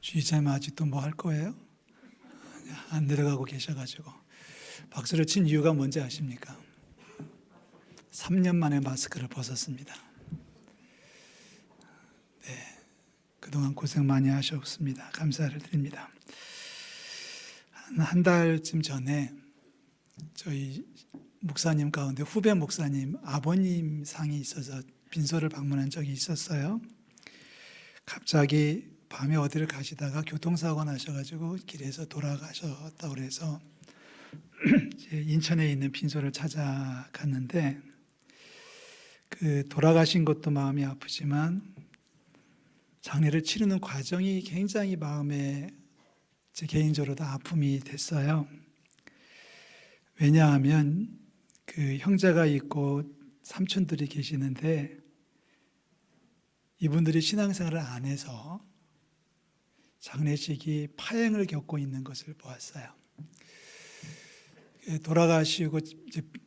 주의자님 아직도 뭐 할 거예요? 안 내려가고 계셔가지고 박수를 친 이유가 뭔지 아십니까? 3년 만에 마스크를 벗었습니다. 네, 그동안 고생 많이 하셨습니다. 감사를 드립니다. 한, 한 달쯤 전에 저희 목사님 가운데 후배 목사님 아버님 상이 있어서 빈소를 방문한 적이 있었어요. 갑자기 밤에 어디를 가시다가 교통사고 나셔가지고 길에서 돌아가셨다고 그래서 인천에 있는 빈소를 찾아갔는데 그 돌아가신 것도 마음이 아프지만 장례를 치르는 과정이 굉장히 마음에 제 개인적으로도 아픔이 됐어요. 왜냐하면 그 형제가 있고 삼촌들이 계시는데 이분들이 신앙생활을 안 해서 장례식이 파행을 겪고 있는 것을 보았어요. 예, 돌아가시고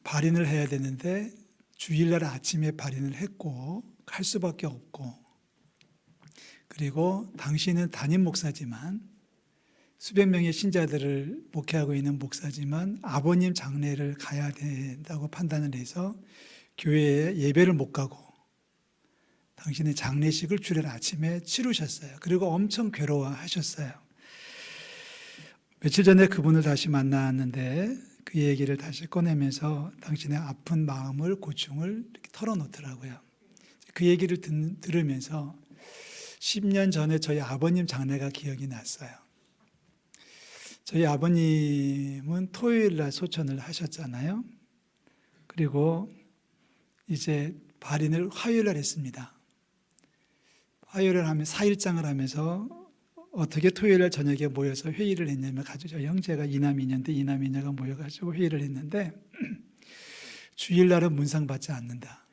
발인을 해야 되는데 주일날 아침에 발인을 했고 할 수밖에 없고 그리고 당신은 담임 목사지만 수백 명의 신자들을 목회하고 있는 목사지만 아버님 장례를 가야 된다고 판단을 해서 교회에 예배를 못 가고 당신의 장례식을 주일 아침에 치르셨어요. 그리고 엄청 괴로워하셨어요. 며칠 전에 그분을 다시 만났는데 그 얘기를 다시 꺼내면서 당신의 아픈 마음을 고충을 털어놓더라고요. 그 얘기를 듣, 들으면서 10년 전에 저희 아버님 장례가 기억이 났어요. 저희 아버님은 토요일 날 소천을 하셨잖아요. 그리고 이제 발인을 화요일 날 했습니다. 화요일을 하면 4일장을 하면서 어떻게 토요일 날 저녁에 모여서 회의를 했냐면 가지고 형제가 이남이녀인데 이남이녀가 모여가지고 회의를 했는데 주일 날은 문상 받지 않는다.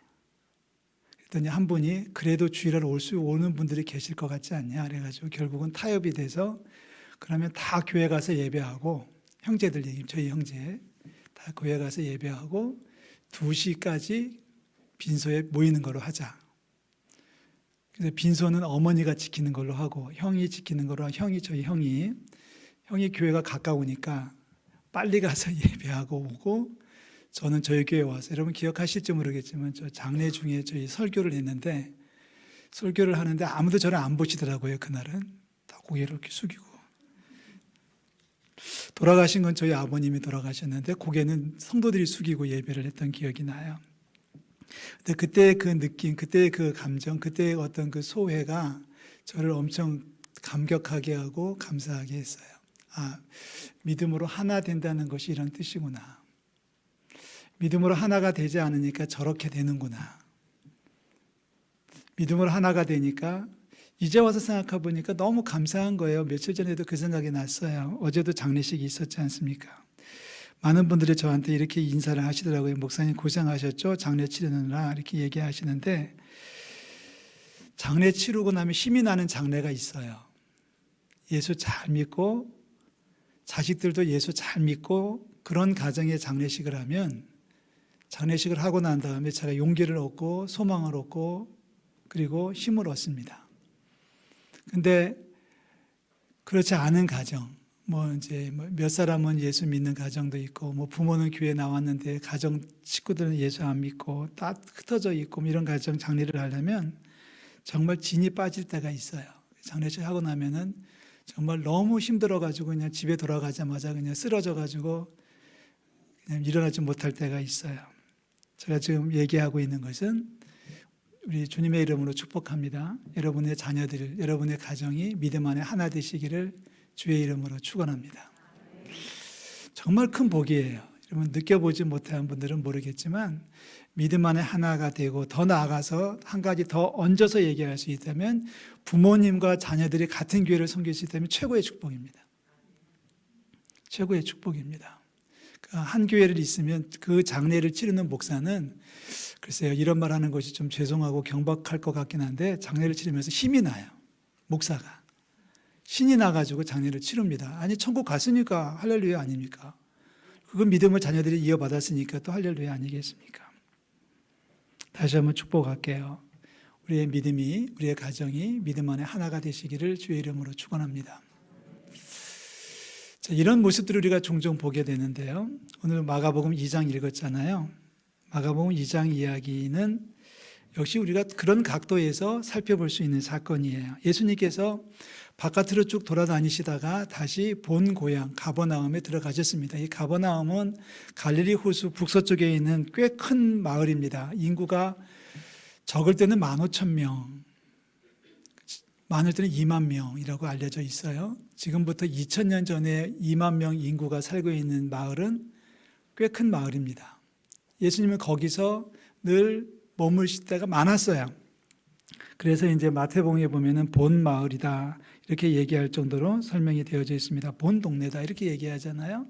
그랬더니 한 분이 그래도 주일날 올 수 오는 분들이 계실 것 같지 않냐 그래가지고 결국은 타협이 돼서 그러면 다 교회 가서 예배하고 형제들 얘기 저희 형제 다 교회 가서 예배하고 2시까지 빈소에 모이는 걸로 하자. 그래서 빈소는 어머니가 지키는 걸로 하고 형이 지키는 걸로 하고 형이 저희 형이. 형이 교회가 가까우니까 빨리 가서 예배하고 오고 저는 저희 교회 와서 여러분 기억하실지 모르겠지만 저 장례 중에 저희 설교를 했는데 설교를 하는데 아무도 저를 안 보시더라고요 그날은. 다 고개를 이렇게 숙이고. 돌아가신 건 저희 아버님이 돌아가셨는데 고개는 성도들이 숙이고 예배를 했던 기억이 나요. 근데 그때 그 느낌, 그때 그 감정, 그때 어떤 그 소회가 저를 엄청 감격하게 하고 감사하게 했어요. 아, 믿음으로 하나 된다는 것이 이런 뜻이구나. 믿음으로 하나가 되지 않으니까 저렇게 되는구나. 믿음으로 하나가 되니까 이제 와서 생각해 보니까 너무 감사한 거예요. 며칠 전에도 그 생각이 났어요. 어제도 장례식이 있었지 않습니까? 많은 분들이 저한테 이렇게 인사를 하시더라고요. 목사님 고생하셨죠? 장례 치르느라 이렇게 얘기하시는데 장례 치르고 나면 힘이 나는 장례가 있어요. 예수 잘 믿고 자식들도 예수 잘 믿고 그런 가정의 장례식을 하면 장례식을 하고 난 다음에 제가 용기를 얻고 소망을 얻고 그리고 힘을 얻습니다. 근데 그렇지 않은 가정, 뭐 이제 몇 사람은 예수 믿는 가정도 있고, 뭐 부모는 교회 나왔는데 가정 식구들은 예수 안 믿고 다 흩어져 있고 뭐 이런 가정 장례를 하려면 정말 진이 빠질 때가 있어요. 장례식 하고 나면은 정말 너무 힘들어 가지고 그냥 집에 돌아가자마자 그냥 쓰러져 가지고 그냥 일어나지 못할 때가 있어요. 제가 지금 얘기하고 있는 것은 우리 주님의 이름으로 축복합니다. 여러분의 자녀들, 여러분의 가정이 믿음 안에 하나 되시기를 주의 이름으로 축원합니다. 정말 큰 복이에요. 여러분 느껴보지 못한 분들은 모르겠지만 믿음 안에 하나가 되고 더 나아가서 한 가지 더 얹어서 얘기할 수 있다면 부모님과 자녀들이 같은 교회를 섬길 수 있다면 최고의 축복입니다. 최고의 축복입니다. 그한 교회를 있으면 그 장례를 치르는 목사는 글쎄요 이런 말 하는 것이 좀 죄송하고 경박할 것 같긴 한데 장례를 치르면서 힘이 나요. 목사가 신이 나가지고 장례를 치릅니다. 아니 천국 갔으니까 할렐루야 아닙니까? 그 믿음을 자녀들이 이어받았으니까 또 할렐루야 아니겠습니까? 다시 한번 축복할게요. 우리의 믿음이 우리의 가정이 믿음 안에 하나가 되시기를 주의 이름으로 축원합니다. 자, 이런 모습들을 우리가 종종 보게 되는데요. 오늘 마가복음 2장 읽었잖아요. 마가복음 2장 이야기는 역시 우리가 그런 각도에서 살펴볼 수 있는 사건이에요. 예수님께서 바깥으로 쭉 돌아다니시다가 다시 본 고향 가버나움에 들어가셨습니다. 이 가버나움은 갈릴리 호수 북서쪽에 있는 꽤 큰 마을입니다. 인구가 적을 때는 15,000명, 많을 때는 2만 명이라고 알려져 있어요. 지금부터 2000년 전에 2만 명 인구가 살고 있는 마을은 꽤 큰 마을입니다. 예수님은 거기서 늘 머물실 때가 많았어요. 그래서 이제 마태복음에 보면은 본 마을이다 이렇게 얘기할 정도로 설명이 되어져 있습니다. 본 동네다 이렇게 얘기하잖아요.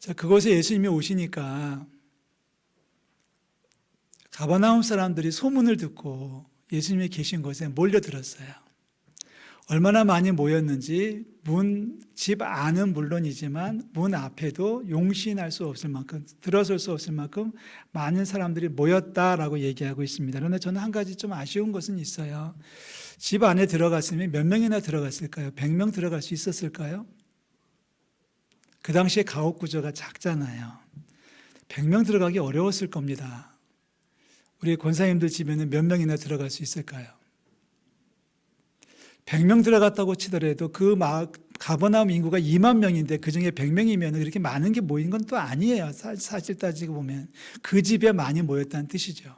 자 그곳에 예수님이 오시니까 가버나움 사람들이 소문을 듣고 예수님이 계신 곳에 몰려들었어요. 얼마나 많이 모였는지 문 집 안은 물론이지만 문 앞에도 용신할 수 없을 만큼 들어설 수 없을 만큼 많은 사람들이 모였다라고 얘기하고 있습니다. 그런데 저는 한 가지 좀 아쉬운 것은 있어요. 집 안에 들어갔으면 몇 명이나 들어갔을까요? 100명 들어갈 수 있었을까요? 그 당시에 가옥 구조가 작잖아요. 100명 들어가기 어려웠을 겁니다. 우리 권사님들 집에는 몇 명이나 들어갈 수 있을까요? 100명 들어갔다고 치더라도 그 마, 가버나움 인구가 2만 명인데 그 중에 100명이면 그렇게 많은 게 모인 건 또 아니에요. 사, 사실 따지고 보면. 그 집에 많이 모였다는 뜻이죠.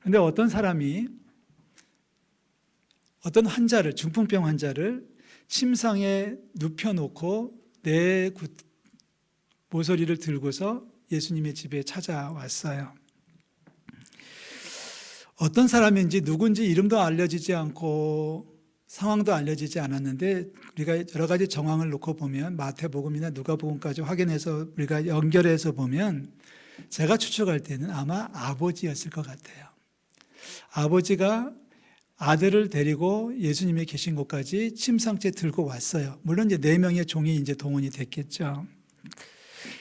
그런데 어떤 사람이 어떤 환자를, 중풍병 환자를 침상에 눕혀놓고 내 구- 모서리를 들고서 예수님의 집에 찾아왔어요. 어떤 사람인지 누군지 이름도 알려지지 않고 상황도 알려지지 않았는데 우리가 여러 가지 정황을 놓고 보면 마태복음이나 누가복음까지 확인해서 우리가 연결해서 보면 제가 추측할 때는 아마 아버지였을 것 같아요. 아버지가 아들을 데리고 예수님이 계신 곳까지 침상째 들고 왔어요. 물론 이제 네 명의 종이 이제 동원이 됐겠죠.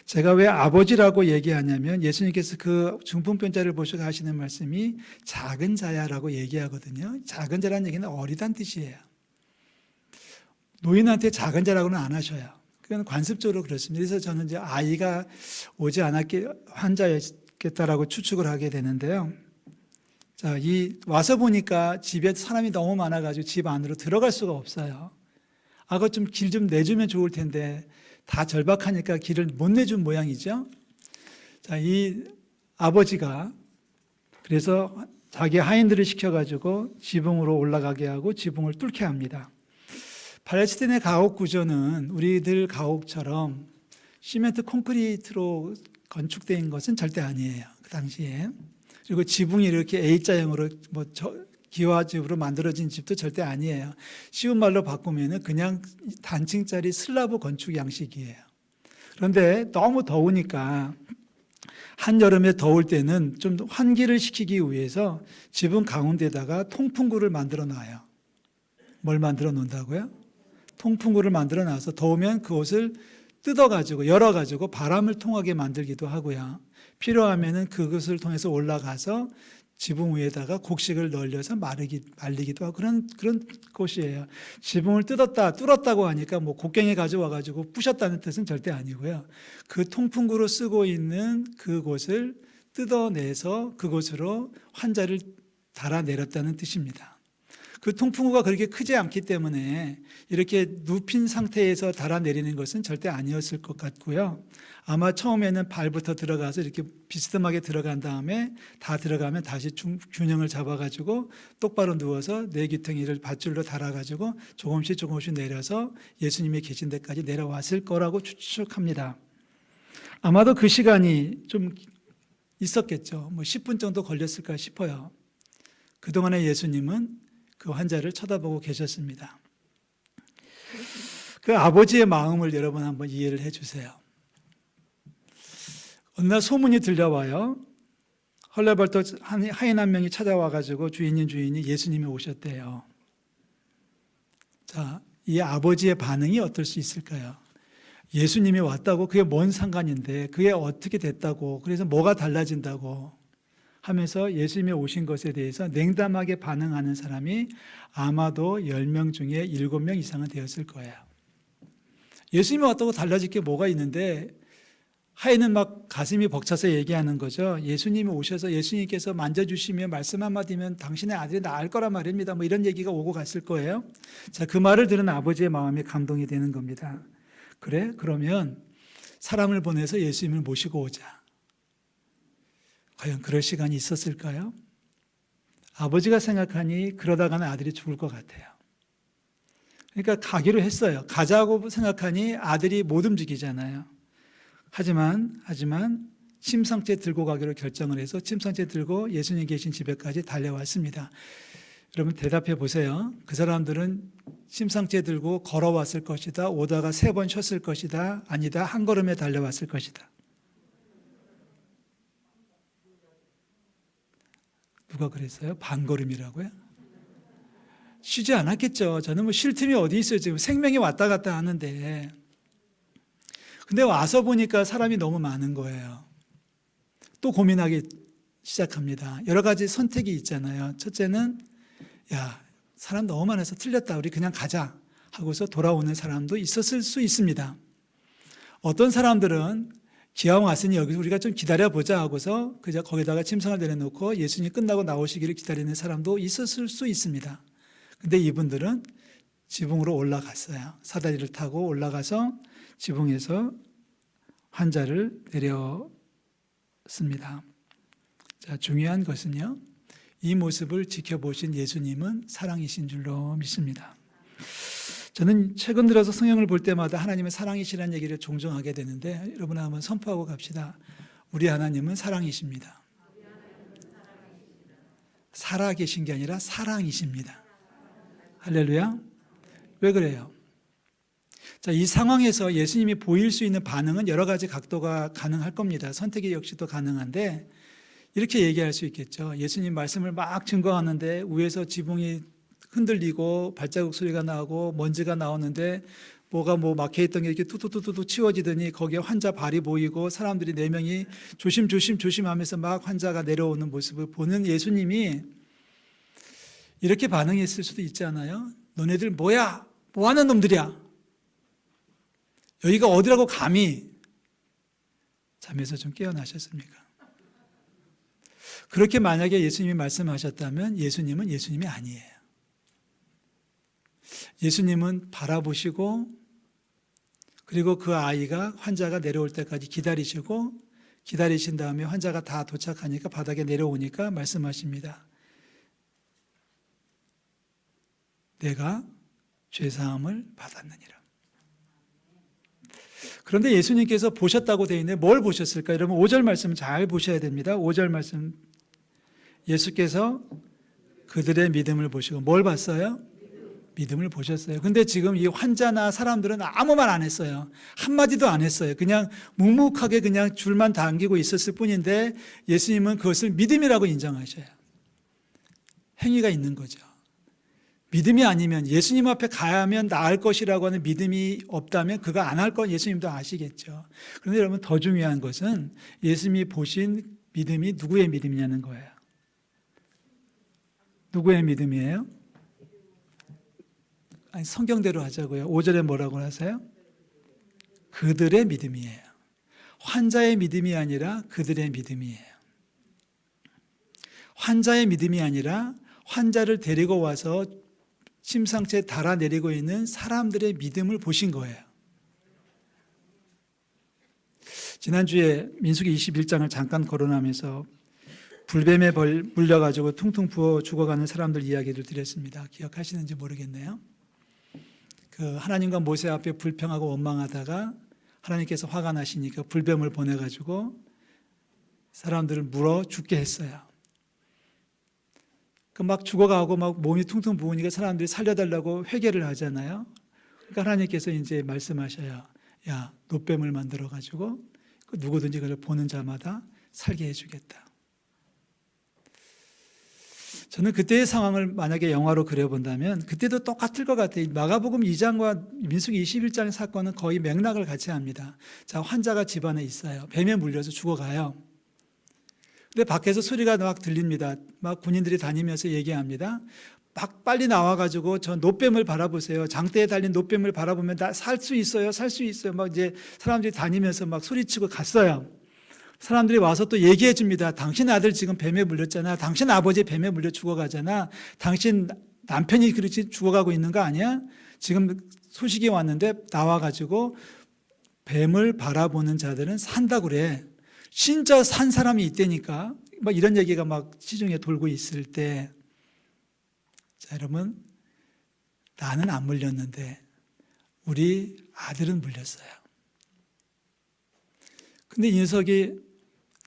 제가 왜 아버지라고 얘기하냐면 예수님께서 그 중풍병자를 보셔서 하시는 말씀이 작은 자야라고 얘기하거든요. 작은 자라는 얘기는 어리단 뜻이에요. 노인한테 작은 자라고는 안 하셔요. 그건 관습적으로 그렇습니다. 그래서 저는 이제 아이가 오지 않았겠, 환자였겠다라고 추측을 하게 되는데요. 자, 이 와서 보니까 집에 사람이 너무 많아가지고 집 안으로 들어갈 수가 없어요. 아, 그거 좀길 좀 내주면 좋을 텐데 다 절박하니까 길을 못 내준 모양이죠. 자, 이 아버지가 그래서 자기 하인들을 시켜가지고 지붕으로 올라가게 하고 지붕을 뚫게 합니다. 팔레스틴의 가옥 구조는 우리들 가옥처럼 시멘트 콘크리트로 건축된 것은 절대 아니에요. 그 당시에. 그리고 지붕이 이렇게 A자형으로 뭐 저, 기와집으로 만들어진 집도 절대 아니에요. 쉬운 말로 바꾸면은 그냥 단층짜리 슬라브 건축 양식이에요. 그런데 너무 더우니까 한여름에 더울 때는 좀 환기를 시키기 위해서 지붕 가운데다가 통풍구를 만들어 놔요. 뭘 만들어 놓는다고요? 통풍구를 만들어 놔서 더우면 그것을 뜯어가지고 열어가지고 바람을 통하게 만들기도 하고요. 필요하면은 그것을 통해서 올라가서 지붕 위에다가 곡식을 널려서 마르기, 말리기도 하고 그런, 그런 곳이에요. 지붕을 뜯었다, 뚫었다고 하니까 뭐 곡괭이 가져와가지고 부셨다는 뜻은 절대 아니고요. 그 통풍구로 쓰고 있는 그곳을 뜯어내서 그곳으로 환자를 달아내렸다는 뜻입니다. 그 통풍구가 그렇게 크지 않기 때문에 이렇게 눕힌 상태에서 달아내리는 것은 절대 아니었을 것 같고요. 아마 처음에는 발부터 들어가서 이렇게 비스듬하게 들어간 다음에 다 들어가면 다시 중, 균형을 잡아가지고 똑바로 누워서 뇌귀퉁이를 밧줄로 달아가지고 조금씩 조금씩 내려서 예수님이 계신 데까지 내려왔을 거라고 추측합니다. 아마도 그 시간이 좀 있었겠죠. 뭐 10분 정도 걸렸을까 싶어요. 그동안에 예수님은 그 환자를 쳐다보고 계셨습니다. 그 아버지의 마음을 여러분 한번 이해를 해 주세요. 어느 날 소문이 들려와요. 헐레벌떡 한- 하인 한 명이 찾아와 가지고 주인님 주인이 예수님이 오셨대요. 자, 이 아버지의 반응이 어떨 수 있을까요? 예수님이 왔다고 그게 뭔 상관인데 그게 어떻게 됐다고 그래서 뭐가 달라진다고 하면서 예수님의 오신 것에 대해서 냉담하게 반응하는 사람이 아마도 10명 중에 7명 이상은 되었을 거예요. 예수님이 왔다고 달라질 게 뭐가 있는데 하에는 막 가슴이 벅차서 얘기하는 거죠. 예수님이 오셔서 예수님께서 만져주시면 말씀 한마디면 당신의 아들이 나을 거란 말입니다. 뭐 이런 얘기가 오고 갔을 거예요. 자, 그 말을 들은 아버지의 마음이 감동이 되는 겁니다. 그래? 그러면 사람을 보내서 예수님을 모시고 오자. 과연 그럴 시간이 있었을까요? 아버지가 생각하니 그러다가는 아들이 죽을 것 같아요. 그러니까 가기로 했어요. 가자고 생각하니 아들이 못 움직이잖아요. 하지만 하지만 침상째 들고 가기로 결정을 해서 침상째 들고 예수님 계신 집에까지 달려왔습니다. 여러분 대답해 보세요. 그 사람들은 침상째 들고 걸어왔을 것이다. 오다가 세 번 쉬었을 것이다. 아니다. 한 걸음에 달려왔을 것이다. 누가 그랬어요? 반걸음이라고요? 쉬지 않았겠죠. 저는 뭐 쉴 틈이 어디 있어요. 지금 생명이 왔다 갔다 하는데. 근데 와서 보니까 사람이 너무 많은 거예요. 또 고민하기 시작합니다. 여러 가지 선택이 있잖아요. 첫째는, 야, 사람 너무 많아서 틀렸다. 우리 그냥 가자. 하고서 돌아오는 사람도 있었을 수 있습니다. 어떤 사람들은 기왕 왔으니 여기서 우리가 좀 기다려보자 하고서 그저 거기다가 침상을 내려놓고 예수님 끝나고 나오시기를 기다리는 사람도 있었을 수 있습니다. 근데 이분들은 지붕으로 올라갔어요. 사다리를 타고 올라가서 지붕에서 환자를 내렸습니다. 자, 중요한 것은요. 이 모습을 지켜보신 예수님은 사랑이신 줄로 믿습니다. 저는 최근 들어서 성경을 볼 때마다 하나님의 사랑이시라는 얘기를 종종 하게 되는데 여러분 한번 선포하고 갑시다. 우리 하나님은 사랑이십니다. 살아 계신 게 아니라 사랑이십니다. 할렐루야. 왜 그래요? 자, 이 상황에서 예수님이 보일 수 있는 반응은 여러 가지 각도가 가능할 겁니다. 선택이 역시도 가능한데 이렇게 얘기할 수 있겠죠. 예수님 말씀을 막 증거하는데 위에서 지붕이 흔들리고 발자국 소리가 나고 먼지가 나오는데 뭐가 뭐 막혀 있던 게 이렇게 뚜뚜뚜뚜 치워지더니 거기에 환자 발이 보이고 사람들이 네 명이 조심 조심 조심하면서 막 환자가 내려오는 모습을 보는 예수님이 이렇게 반응했을 수도 있지 않아요? 너네들 뭐야? 뭐 하는 놈들이야? 여기가 어디라고 감히 잠에서 좀 깨어나셨습니까? 그렇게 만약에 예수님이 말씀하셨다면 예수님은 예수님이 아니에요. 예수님은 바라보시고 그리고 그 아이가 환자가 내려올 때까지 기다리시고 기다리신 다음에 환자가 다 도착하니까 바닥에 내려오니까 말씀하십니다. 내가 죄사함을 받았느니라. 그런데 예수님께서 보셨다고 되어 있는데 뭘 보셨을까? 여러분 5절 말씀 잘 보셔야 됩니다. 5절 말씀 예수께서 그들의 믿음을 보시고 뭘 봤어요? 믿음을 보셨어요. 근데 지금 이 환자나 사람들은 아무 말 안 했어요. 한마디도 안 했어요. 그냥 묵묵하게 그냥 줄만 당기고 있었을 뿐인데 예수님은 그것을 믿음이라고 인정하셔요. 행위가 있는 거죠. 믿음이 아니면 예수님 앞에 가야 하면 나을 것이라고 하는 믿음이 없다면 그거 안할 건 예수님도 아시겠죠. 그런데 여러분 더 중요한 것은 예수님이 보신 믿음이 누구의 믿음이냐는 거예요. 누구의 믿음이에요? 아니, 성경대로 하자고요. 5절에 뭐라고 하세요? 그들의 믿음이에요. 환자의 믿음이 아니라 그들의 믿음이에요. 환자의 믿음이 아니라 환자를 데리고 와서 심상치에 달아내리고 있는 사람들의 믿음을 보신 거예요. 지난주에 민수기 21장을 잠깐 거론하면서 불뱀에 물려가지고 퉁퉁 부어 죽어가는 사람들 이야기를 드렸습니다. 기억하시는지 모르겠네요. 그 하나님과 모세 앞에 불평하고 원망하다가 하나님께서 화가 나시니까 불뱀을 보내가지고 사람들을 물어 죽게 했어요. 그 막 죽어가고 막 몸이 퉁퉁 부으니까 사람들이 살려달라고 회개를 하잖아요. 그러니까 하나님께서 이제 말씀하셔요. 야, 노뱀을 만들어가지고 그 누구든지 그를 보는 자마다 살게 해주겠다. 저는 그때의 상황을 만약에 영화로 그려본다면 그때도 똑같을 것 같아요. 마가복음 2장과 민수기 21장의 사건은 거의 맥락을 같이 합니다. 자, 환자가 집안에 있어요. 뱀에 물려서 죽어가요. 근데 밖에서 소리가 막 들립니다. 막 군인들이 다니면서 얘기합니다. 막 빨리 나와가지고 저 노뱀을 바라보세요. 장대에 달린 노뱀을 바라보면 나살수 있어요. 살 수 있어요. 막 이제 사람들이 다니면서 막 소리치고 갔어요. 사람들이 와서 또 얘기해 줍니다. 당신 아들 지금 뱀에 물렸잖아. 당신 아버지 뱀에 물려 죽어가잖아. 당신 남편이 그렇게 죽어가고 있는 거 아니야? 지금 소식이 왔는데 나와가지고 뱀을 바라보는 자들은 산다고 그래. 진짜 산 사람이 있다니까. 막 이런 얘기가 막 시중에 돌고 있을 때, 자, 여러분, 나는 안 물렸는데, 우리 아들은 물렸어요. 근데 이 녀석이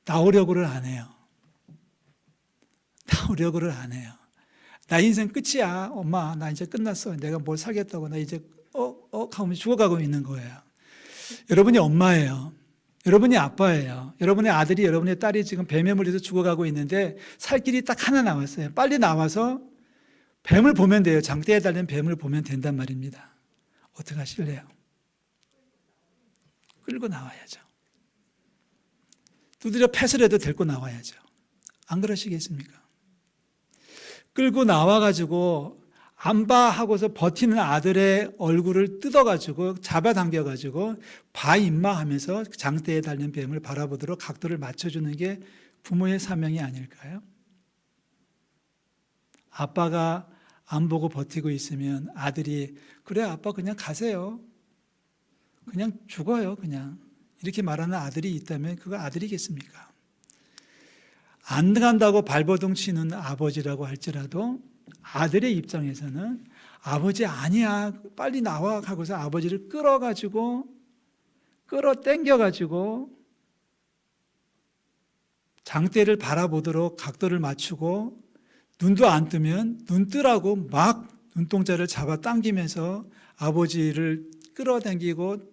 나오려고를 안 해요. 나오려고를 안 해요. 나 인생 끝이야. 엄마, 나 이제 끝났어. 내가 뭘 살겠다고. 나 이제, 어, 어, 하면 죽어가고 있는 거예요. 여러분이 엄마예요. 여러분이 아빠예요. 여러분의 아들이, 여러분의 딸이 지금 뱀에 물려서 죽어가고 있는데 살 길이 딱 하나 남았어요. 빨리 나와서 뱀을 보면 돼요. 장대에 달린 뱀을 보면 된단 말입니다. 어떻게 하실래요? 끌고 나와야죠. 두드려 패스라도 데리고 나와야죠. 안 그러시겠습니까? 끌고 나와가지고 안봐 하고서 버티는 아들의 얼굴을 뜯어가지고 잡아당겨가지고 봐 임마 하면서 장대에 달린 뱀을 바라보도록 각도를 맞춰주는 게 부모의 사명이 아닐까요? 아빠가 안 보고 버티고 있으면 아들이 그래 아빠 그냥 가세요. 그냥 죽어요 그냥 이렇게 말하는 아들이 있다면 그거 아들이겠습니까? 안 간다고 발버둥 치는 아버지라고 할지라도 아들의 입장에서는 아버지 아니야 빨리 나와 하고서 아버지를 끌어가지고 끌어 당겨가지고 장대를 바라보도록 각도를 맞추고 눈도 안 뜨면 눈 뜨라고 막 눈동자를 잡아 당기면서 아버지를 끌어당기고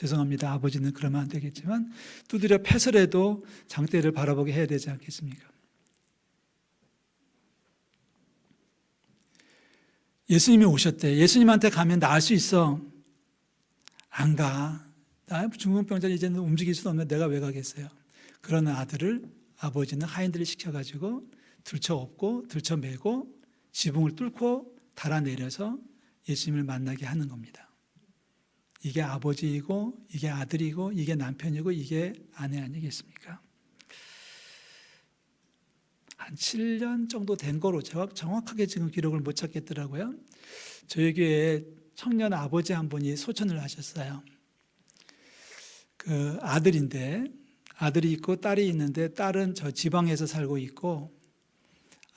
죄송합니다. 아버지는 그러면 안 되겠지만 두드려 패설해도 장대를 바라보게 해야 되지 않겠습니까? 예수님이 오셨대. 예수님한테 가면 나을 수 있어. 안 가. 나 중풍병자 이제는 움직일 수 없는데 내가 왜 가겠어요? 그런 아들을 아버지는 하인들을 시켜가지고 들쳐 업고 들쳐 매고 지붕을 뚫고 달아내려서 예수님을 만나게 하는 겁니다. 이게 아버지이고 이게 아들이고 이게 남편이고 이게 아내 아니겠습니까? 한 7년 정도 된 거로 제가 정확하게 지금 기록을 못 찾겠더라고요. 저희 교회에 청년 아버지 한 분이 소천을 하셨어요. 그 아들인데 아들이 있고 딸이 있는데 딸은 저 지방에서 살고 있고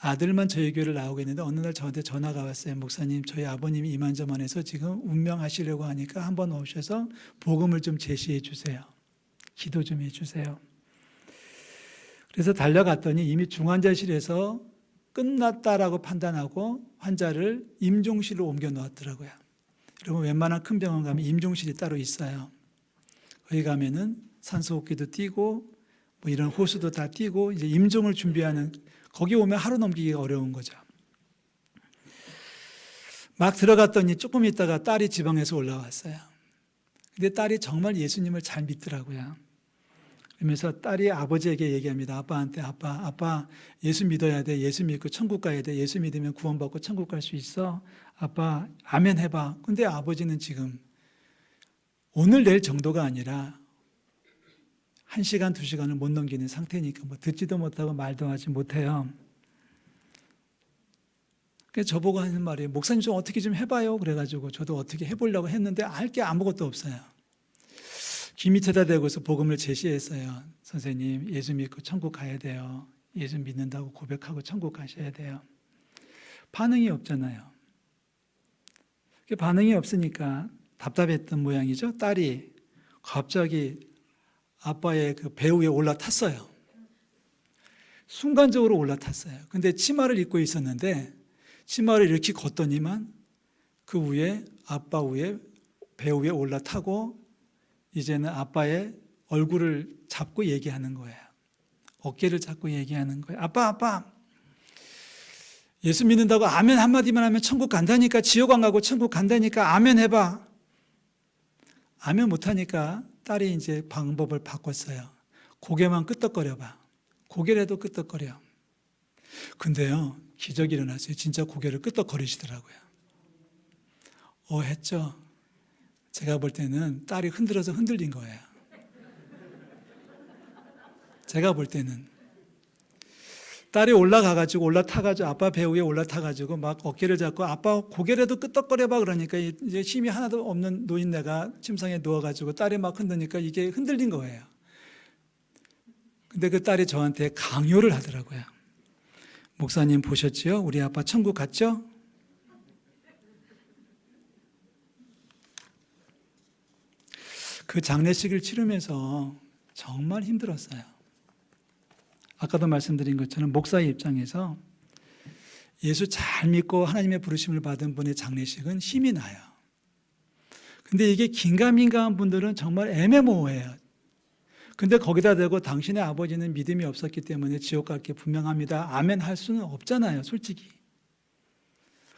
아들만 저희 교회를 나오고 있는데 어느 날 저한테 전화가 왔어요. 목사님, 저희 아버님이 이만저만해서 지금 운명하시려고 하니까 한번 오셔서 복음을 좀 제시해 주세요. 기도 좀 해 주세요. 그래서 달려갔더니 이미 중환자실에서 끝났다라고 판단하고 환자를 임종실로 옮겨 놓았더라고요. 여러분 웬만한 큰 병원 가면 임종실이 따로 있어요. 거기 가면은 산소호흡기도 띄고 뭐 이런 호수도 다 띄고 이제 임종을 준비하는 거기 오면 하루 넘기기가 어려운 거죠. 막 들어갔더니 조금 있다가 딸이 지방에서 올라왔어요. 근데 딸이 정말 예수님을 잘 믿더라고요. 그러면서 딸이 아버지에게 얘기합니다. 아빠한테 아빠, 아빠 예수 믿어야 돼. 예수 믿고 천국 가야 돼. 예수 믿으면 구원받고 천국 갈 수 있어. 아빠 아멘 해봐. 근데 아버지는 지금 오늘 내일 정도가 아니라 한 시간, 두 시간을 못 넘기는 상태니까 뭐 듣지도 못하고 말도 하지 못해요. 그래서 저보고 하는 말이 목사님 좀 어떻게 좀 해봐요. 그래가지고 저도 어떻게 해보려고 했는데 알 게 아무것도 없어요. 귀 밑에다 대고서 복음을 제시했어요. 선생님, 예수 믿고 천국 가야 돼요. 예수 믿는다고 고백하고 천국 가셔야 돼요. 반응이 없잖아요. 반응이 없으니까 답답했던 모양이죠. 딸이 갑자기 아빠의 그 배우에 올라탔어요. 순간적으로 올라탔어요. 근데 치마를 입고 있었는데 치마를 이렇게 걷더니만 그 위에 아빠 위에 배우 위에 올라타고 이제는 아빠의 얼굴을 잡고 얘기하는 거예요. 어깨를 잡고 얘기하는 거예요. 아빠, 아빠. 예수 믿는다고 아멘 한마디만 하면 천국 간다니까 지옥 안 가고 천국 간다니까 아멘 해봐. 아멘 못하니까 딸이 이제 방법을 바꿨어요. 고개만 끄덕거려 봐. 고개라도 끄덕거려. 근데요, 기적이 일어났어요. 진짜 고개를 끄덕거리시더라고요. 어, 했죠. 제가 볼 때는 딸이 흔들어서 흔들린 거예요. 제가 볼 때는. 딸이 올라가가지고 올라타가지고 아빠 배 위에 올라타가지고 막 어깨를 잡고 아빠 고개라도 끄덕거려봐 그러니까 이제 힘이 하나도 없는 노인네가 침상에 누워가지고 딸이 막 흔드니까 이게 흔들린 거예요. 근데 그 딸이 저한테 강요를 하더라고요. 목사님 보셨지요? 우리 아빠 천국 갔죠? 그 장례식을 치르면서 정말 힘들었어요. 아까도 말씀드린 것처럼 목사의 입장에서 예수 잘 믿고 하나님의 부르심을 받은 분의 장례식은 힘이 나요. 근데 이게 긴가민가한 분들은 정말 애매모호해요. 근데 거기다 대고 당신의 아버지는 믿음이 없었기 때문에 지옥 갈 게 분명합니다. 아멘 할 수는 없잖아요, 솔직히.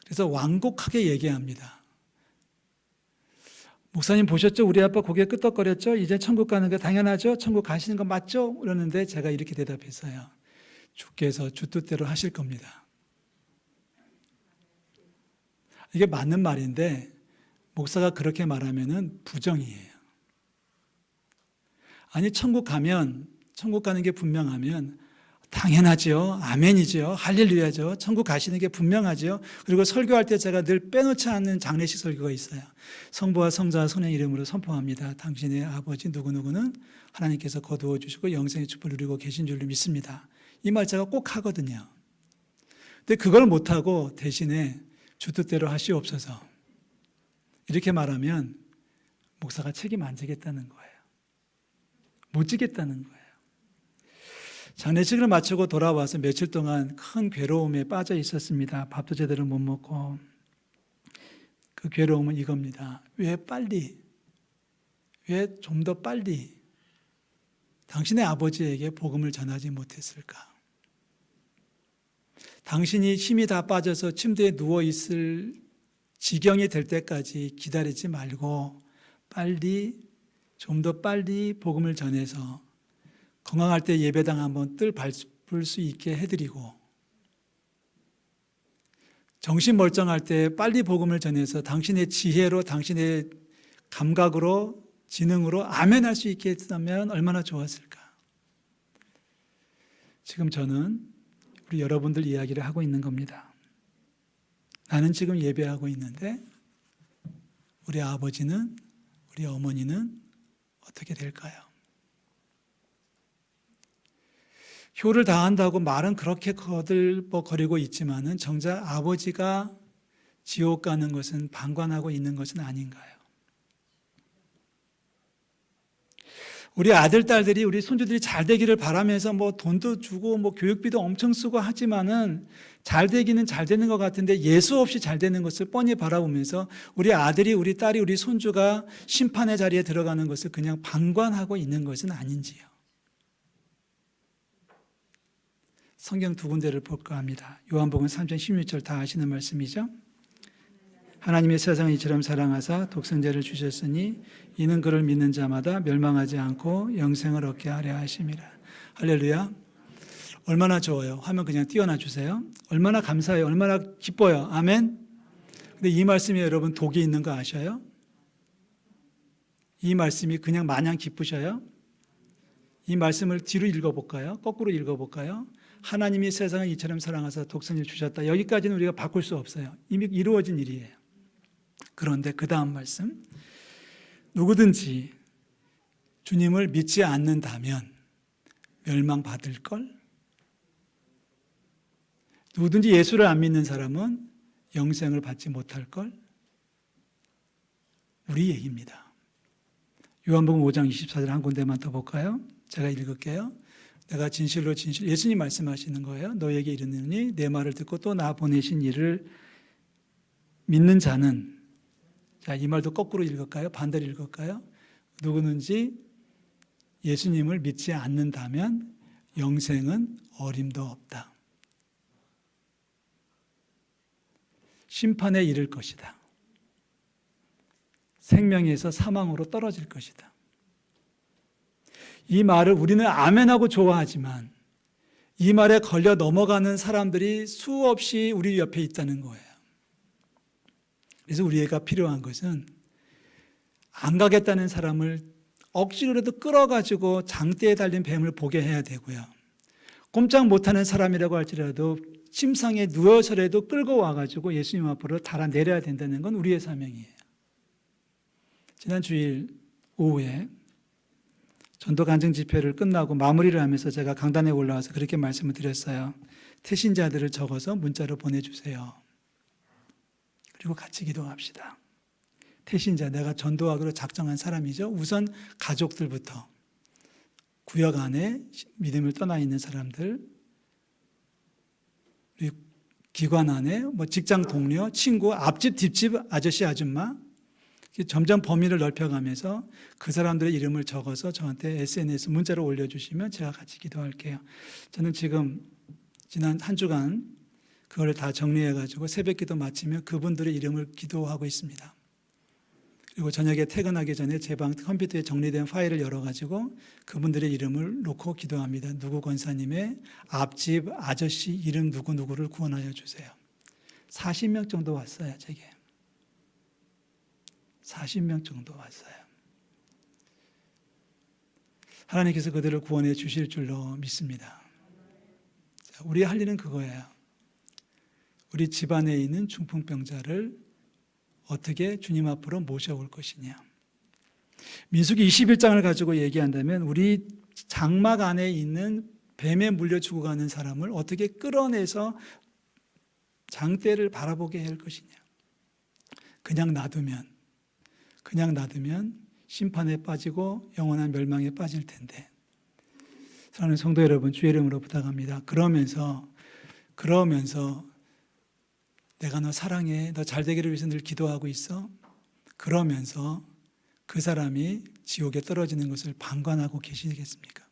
그래서 완곡하게 얘기합니다. 목사님 보셨죠? 우리 아빠 고개 끄덕거렸죠? 이제 천국 가는 거 당연하죠? 천국 가시는 거 맞죠? 그러는데 제가 이렇게 대답했어요. 주께서 주 뜻대로 하실 겁니다. 이게 맞는 말인데 목사가 그렇게 말하면은 부정이에요. 아니 천국 가면 천국 가는 게 분명하면 당연하죠. 아멘이죠. 할렐루야죠. 천국 가시는 게 분명하죠. 그리고 설교할 때 제가 늘 빼놓지 않는 장례식 설교가 있어요. 성부와 성자와 성령 이름으로 선포합니다. 당신의 아버지 누구누구는 하나님께서 거두어 주시고 영생의 축복을 누리고 계신 줄로 믿습니다. 이 말 제가 꼭 하거든요. 근데 그걸 못하고 대신에 주 뜻대로 하시옵소서. 이렇게 말하면 목사가 책임 안 지겠다는 거예요. 못 지겠다는 거예요. 장례식을 마치고 돌아와서 며칠 동안 큰 괴로움에 빠져 있었습니다. 밥도 제대로 못 먹고. 그 괴로움은 이겁니다. 왜 빨리, 왜 좀 더 빨리 당신의 아버지에게 복음을 전하지 못했을까? 당신이 힘이 다 빠져서 침대에 누워 있을 지경이 될 때까지 기다리지 말고 빨리 좀 더 빨리 복음을 전해서 건강할 때 예배당 한번 뜰 밟을 수 있게 해드리고 정신 멀쩡할 때 빨리 복음을 전해서 당신의 지혜로 당신의 감각으로 지능으로 아멘 할 수 있게 했다면 얼마나 좋았을까. 지금 저는 우리 여러분들 이야기를 하고 있는 겁니다. 나는 지금 예배하고 있는데 우리 아버지는 우리 어머니는 어떻게 될까요? 효를 다한다고 말은 그렇게 거들먹거리고 있지만은 정작 아버지가 지옥 가는 것은 방관하고 있는 것은 아닌가요? 우리 아들, 딸들이, 우리 손주들이 잘 되기를 바라면서 뭐 돈도 주고 뭐 교육비도 엄청 쓰고 하지만은 잘 되기는 잘 되는 것 같은데 예수 없이 잘 되는 것을 뻔히 바라보면서 우리 아들이, 우리 딸이, 우리 손주가 심판의 자리에 들어가는 것을 그냥 방관하고 있는 것은 아닌지요. 성경 두 군데를 볼까 합니다. 요한복음 3장 16절 다 아시는 말씀이죠. 하나님의 세상을 이처럼 사랑하사 독생자를 주셨으니 이는 그를 믿는 자마다 멸망하지 않고 영생을 얻게 하려 하심이라. 할렐루야. 얼마나 좋아요. 화면 그냥 띄워놔 주세요. 얼마나 감사해요. 얼마나 기뻐요. 아멘. 근데 이 말씀이 여러분 독이 있는 거 아셔요? 이 말씀이 그냥 마냥 기쁘셔요? 이 말씀을 뒤로 읽어볼까요? 거꾸로 읽어볼까요? 하나님이 세상을 이처럼 사랑하사 독생을 주셨다. 여기까지는 우리가 바꿀 수 없어요. 이미 이루어진 일이에요. 그런데 그 다음 말씀. 누구든지 주님을 믿지 않는다면 멸망받을 걸. 누구든지 예수를 안 믿는 사람은 영생을 받지 못할 걸. 우리 얘기입니다. 요한복음 5장 24절 한 군데만 더 볼까요? 제가 읽을게요. 내가 진실로 진실 예수님 말씀하시는 거예요. 너에게 이르느니 내 말을 듣고 또 나 보내신 이를 믿는 자는 자, 이 말도 거꾸로 읽을까요? 반대로 읽을까요? 누구든지 예수님을 믿지 않는다면 영생은 어림도 없다. 심판에 이를 것이다. 생명에서 사망으로 떨어질 것이다. 이 말을 우리는 아멘하고 좋아하지만 이 말에 걸려 넘어가는 사람들이 수없이 우리 옆에 있다는 거예요. 그래서 우리가 필요한 것은 안 가겠다는 사람을 억지로라도 끌어가지고 장대에 달린 뱀을 보게 해야 되고요. 꼼짝 못하는 사람이라고 할지라도 침상에 누워서라도 끌고 와가지고 예수님 앞으로 달아내려야 된다는 건 우리의 사명이에요. 지난 주일 오후에 전도 간증 집회를 끝나고 마무리를 하면서 제가 강단에 올라와서 그렇게 말씀을 드렸어요. 태신자들을 적어서 문자로 보내주세요. 그리고 같이 기도합시다. 태신자, 내가 전도하기로 작정한 사람이죠. 우선 가족들부터 구역 안에 믿음을 떠나 있는 사람들, 기관 안에 뭐 직장 동료, 친구, 앞집, 뒷집 아저씨, 아줌마 점점 범위를 넓혀가면서 그 사람들의 이름을 적어서 저한테 SNS 문자로 올려주시면 제가 같이 기도할게요. 저는 지금 지난 한 주간 그걸 다 정리해가지고 새벽 기도 마치면 그분들의 이름을 기도하고 있습니다. 그리고 저녁에 퇴근하기 전에 제 방 컴퓨터에 정리된 파일을 열어가지고 그분들의 이름을 놓고 기도합니다. 누구 권사님의 앞집 아저씨 이름 누구 누구를 구원하여 주세요. 40명 정도 왔어요, 제게. 40명 정도 왔어요. 하나님께서 그들을 구원해 주실 줄로 믿습니다. 자, 우리 할 일은 그거예요. 우리 집안에 있는 중풍병자를 어떻게 주님 앞으로 모셔올 것이냐. 민수기 21장을 가지고 얘기한다면 우리 장막 안에 있는 뱀에 물려 죽어가는 사람을 어떻게 끌어내서 장대를 바라보게 할 것이냐. 그냥 놔두면, 그냥 놔두면 심판에 빠지고 영원한 멸망에 빠질 텐데. 사랑하는 성도 여러분, 주의 이름으로 부탁합니다. 그러면서, 그러면서 내가 너 사랑해. 너 잘 되기를 위해서 늘 기도하고 있어. 그러면서 그 사람이 지옥에 떨어지는 것을 방관하고 계시겠습니까?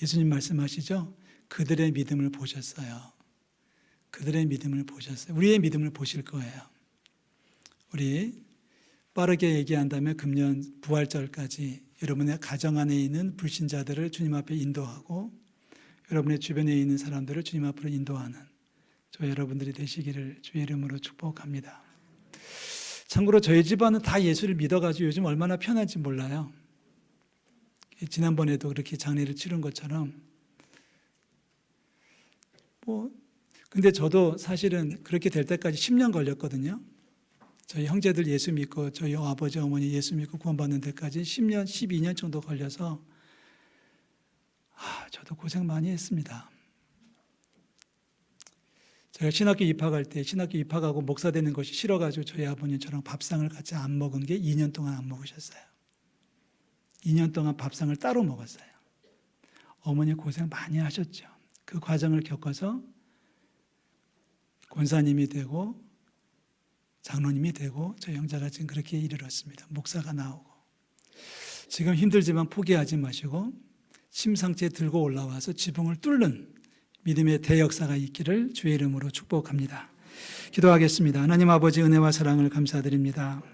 예수님 말씀하시죠? 그들의 믿음을 보셨어요. 그들의 믿음을 보셨어요. 우리의 믿음을 보실 거예요. 우리 빠르게 얘기한다면 금년 부활절까지 여러분의 가정 안에 있는 불신자들을 주님 앞에 인도하고 여러분의 주변에 있는 사람들을 주님 앞으로 인도하는 저 여러분들이 되시기를 주의 이름으로 축복합니다. 참고로 저희 집안은 다 예수를 믿어가지고 요즘 얼마나 편한지 몰라요. 지난번에도 그렇게 장례를 치른 것처럼 뭐 근데 저도 사실은 그렇게 될 때까지 10년 걸렸거든요. 저희 형제들 예수 믿고 저희 아버지 어머니 예수 믿고 구원받는 데까지 10년 12년 정도 걸려서 아, 저도 고생 많이 했습니다. 제가 신학교 입학할 때 신학교 입학하고 목사 되는 것이 싫어가지고 저희 아버님처럼 밥상을 같이 안 먹은 게 2년 동안 안 먹으셨어요. 2년 동안 밥상을 따로 먹었어요. 어머니 고생 많이 하셨죠. 그 과정을 겪어서 권사님이 되고 장로님이 되고 저희 형제가 지금 그렇게 이르렀습니다. 목사가 나오고 지금 힘들지만 포기하지 마시고 심상체 들고 올라와서 지붕을 뚫는 믿음의 대역사가 있기를 주의 이름으로 축복합니다. 기도하겠습니다. 하나님 아버지 은혜와 사랑을 감사드립니다.